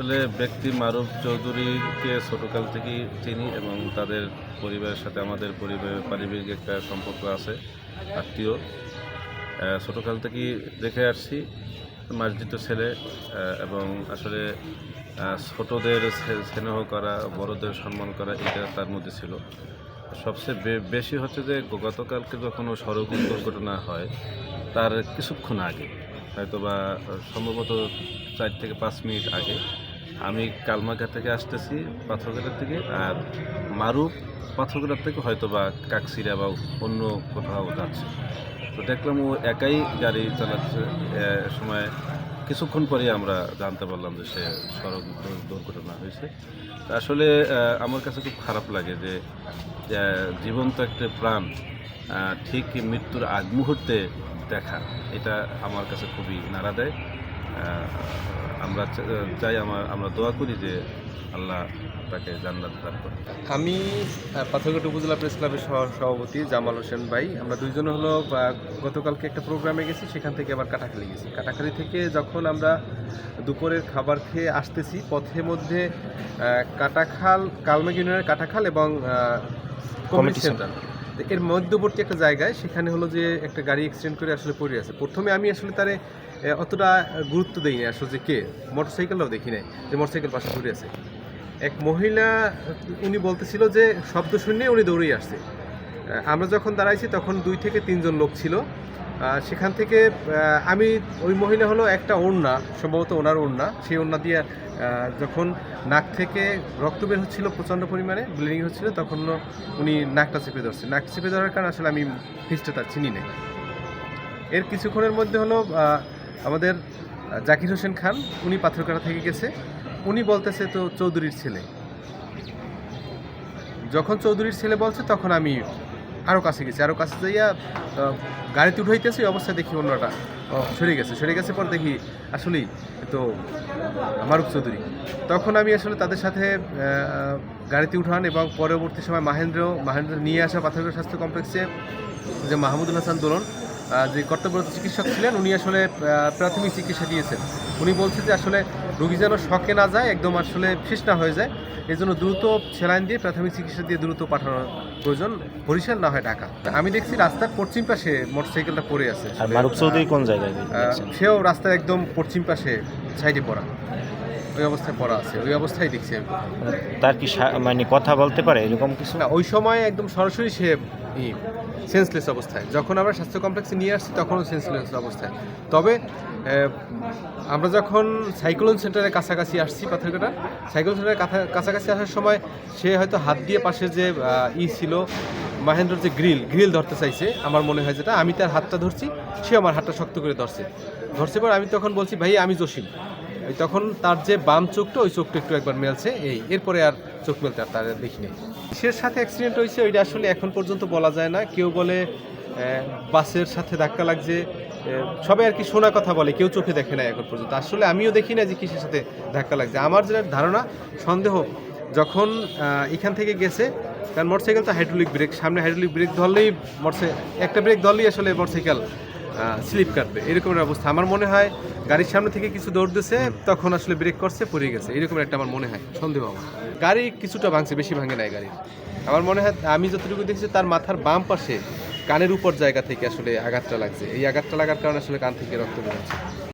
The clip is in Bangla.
আসলে ব্যক্তি মারুফ চৌধুরীকে ছোটোকাল থেকেই চিনি এবং তাদের পরিবারের সাথে আমাদের পরিবারের পারিবারিক একটা সম্পর্ক আছে, আত্মীয়। ছোটোকাল থেকেই দেখে আসছি, মার্জিত ছেলে এবং আসলে ছোটদের স্নেহ করা, বড়দের সম্মান করা এটা তার মধ্যে ছিল। সবচেয়ে বেশি হচ্ছে যে গতকালকে যখন সড়ক দুর্ঘটনা হয়, তার কিছুক্ষণ আগে হয়তো বা সম্ভবত চার থেকে পাঁচ মিনিট আগে আমি কালমাঘাট থেকে আসতেছি পাথরঘাটার থেকে, আর মারুফ পাথরঘাটার থেকে হয়তো বা কাকসিরা বা অন্য কোথাও যাচ্ছে। তো দেখলাম ও একাই গাড়ি চালাচ্ছে। সময় কিছুক্ষণ পরে আমরা জানতে পারলাম যে সে সড়ক দুর্ঘটনা হয়েছে। আসলে আমার কাছে খুব খারাপ লাগে যে জীবন্ত একটা প্রাণ ঠিক মৃত্যুর আগ মুহূর্তে দেখা, এটা আমার কাছে খুবই নাড়া দেয়। আমরা চাই আমার আমরা দোয়া করি যে আল্লাহ তাকে জান্নাত দান করুন আমি পাথরঘাট উপজেলা প্রেস ক্লাবের সহ- সভাপতি জামাল হোসেন ভাই। আমরা দুইজন হলো গতকালকে একটা প্রোগ্রামে গেছি সেখান থেকে আবার কাটাখালি গেছি। কাটাখালি থেকে যখন আমরা দুপুরের খাবার খেয়ে আসতেছি পথে মধ্যে কাটাখাল কালমেঘ ইউনিয়নের কাটাখাল এবং কমিটি সেন্টার। এর মধ্যবর্তী একটা জায়গায় সেখানে হলো যে একটা গাড়ি অ্যাক্সিডেন্ট করে আসলে পড়ে আছে। প্রথমে আমি আসলে তারে অতটা গুরুত্ব দিইনি আসলে যে কে? মোটরসাইকেলটাও দেখি নাই যে মোটরসাইকেল পাশে পড়ে আছে। এক মহিলা, উনি বলতেছিল যে, শব্দ শুনে উনি দৌড়েই আসছে। আমরা যখন দাঁড়াইছি তখন দুই থেকে তিনজন লোক ছিল। সেখান থেকে আমি, ওই মহিলা হলো একটা ওড়না, সম্ভবত ওনার ওড়না। সেই ওড়না দিয়ে যখন নাক থেকে রক্ত বের হচ্ছিল প্রচণ্ড পরিমাণে, ব্লিডিং হচ্ছিল, তখন উনি নাকটা চেপে ধরছে। নাক চেপে ধরার কারণে আসলে আমি ফিসটা তার চিনি নাই। এর কিছুক্ষণের মধ্যে হলো আমাদের জাকির হোসেন খান উনি পাথরকাটা থেকে গেছে। উনি বলতেছে তো চৌধুরীর ছেলে। যখন চৌধুরীর ছেলে বলছে তখন আমি আরও কাছে গেছি। আরও কাছে যাইয়া গাড়িতে উঠাইতেছি ওই অবস্থায় দেখি অন্যটা সরে গেছে। সরে গেছে পর দেখি আসলেই তো মারুফ চৌধুরী। তখন আমি আসলে তাদের সাথে গাড়িতে উঠান এবং পরবর্তী সময় মাহেন্দ্র মাহেন্দ্র নিয়ে আসা পাথরঘাট স্বাস্থ্য কমপ্লেক্সে যে মাহমুদুল হাসান দোলন যে কর্তব্যরত চিকিৎসক ছিলেন উনি আসলে প্রাথমিক চিকিৎসা দিয়েছেন। উনি বলছেন যে আসলে রোগী যেন শখে না যায় একদম আসলে শেষ না হয়ে যায়। এই জন্য দ্রুত সেলাইন দিয়ে প্রাথমিক চিকিৎসা দিয়ে দ্রুত পাঠানোর প্রয়োজন বরিশাল না হয় ঢাকা। আমি দেখছি রাস্তার পশ্চিম পাশে মোটরসাইকেলটা পড়ে আছে। আর মারুফ চৌধুরী কোন জায়গায় সেও রাস্তার একদম পশ্চিম পাশে সাইডে পড়া। ওই অবস্থায় পড়া আছে ওই অবস্থায় দেখছি আমি। তার কি মানে কথা বলতে পারে এরকম কিছু? না ওই সময় একদম সরাসরি সে সেন্সলেস অবস্থায়। যখন আমরা স্বাস্থ্য কমপ্লেক্সে নিয়ে আসছি তখনও সেন্সলেস অবস্থায়। তবে আমরা যখন সাইক্লোন সেন্টারের কাছাকাছি আসছি পাথরঘাটা সাইক্লোন সেন্টারের কাছা- কাছাকাছি আসার সময় সে হয়তো হাত দিয়ে পাশে যে ই ছিল মাহেন্দ্রর যে গ্রিল গ্রিল ধরতে চাইছে আমার মনে হয় যেটা আমি তার হাতটা ধরছি সে আমার হাতটা শক্ত করে ধরছে। ধরছে পর আমি তখন বলছি ভাই আমি জসিম। তখন তার যে বাম চোখটা, ওই চোখটা একটু একবার মেলছে, এই, এরপরে আর চোখ মেলতে আর তার দেখি নেই। কিসের সাথে অ্যাক্সিডেন্ট হয়েছে, ওইটা আসলে এখন পর্যন্ত বলা যায় না। কেউ বলে বাসের সাথে ধাক্কা লাগছে সবাই আর কি শোনা কথা বলে, কেউ চোখে দেখে না এখন পর্যন্ত। আসলে আমিও দেখি না যে কিসের সাথে ধাক্কা লাগছে। আমার যেটা ধারণা, সন্দেহ, যখন এখান থেকে গেছে, কারণ মোটরসাইকেল তো হাইড্রোলিক ব্রেক সামনে হাইড্রোলিক ব্রেক ধরলেই মোটরসাইকেল একটা ব্রেক ধরলেই আসলে মোটরসাইকেল স্লিপ কাটবে। এরকম একটা অবস্থা। আমার মনে হয় গাড়ির সামনে থেকে কিছু দৌড় দিয়েছে তখন আসলে ব্রেক করছে পড়ে গেছে। এরকম একটা আমার মনে হয়। সন্দেহ আমার। গাড়ি কিছুটা ভাঙছে বেশি ভাঙে নাই গাড়ি। আমার মনে হয় আমি যতটুকু দেখছি তার মাথার বাম পাশে কানের উপর জায়গা থেকে আসলে আঘাতটা লাগছে। এই আঘাতটা লাগার কারণে আসলে কান থেকে রক্ত বেরোচ্ছে।